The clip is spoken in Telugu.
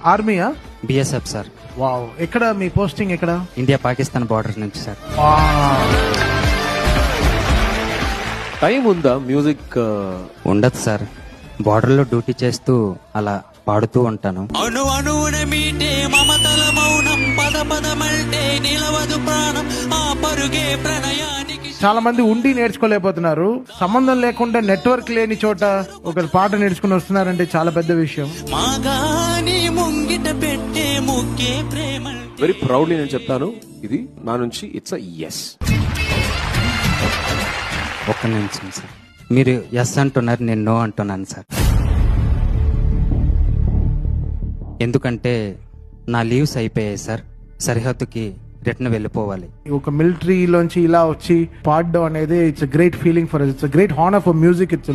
ఆర్మీయా? BSF sir wow. ఎక్కడ మీ పోస్టింగ్ ఎక్కడ? ఇండియా పాకిస్తాన్ బార్డర్ నుంచి సార్ టైం ఉందా? మ్యూజిక్ ఉండదు సార్ బార్డర్లో డ్యూటీ చేస్తూ అలా పాడుతూ ఉంటాను. అణు అణువున మీటే మమతల మౌనం పద పదమల్టే చాలా మంది ఉండి నేర్చుకోలేకపోతున్నారు. సంబంధం లేకుండా నెట్వర్క్ లేని చోట ఒక పాట నేర్చుకుని వస్తున్నారంటే చాలా పెద్ద విషయం. వెరీ ప్రౌడ్లీ నేను చెప్తాను ఇది నా నుంచి ఇట్స్ అ ఎస్ ఒక్క నిమిషం సార్. మీరు ఎస్ అంటున్నారు నేను నో అంటున్నాను సార్. ఎందుకంటే నా లీవ్స్ అయిపోయాయి సార్. సరిహద్దుకి రిటర్న్ వెళ్ళిపోవాలి. ఒక మిలిటరీలోంచి ఇలా వచ్చి పాడడం అనేది it's great feeling for it's great horn of music it's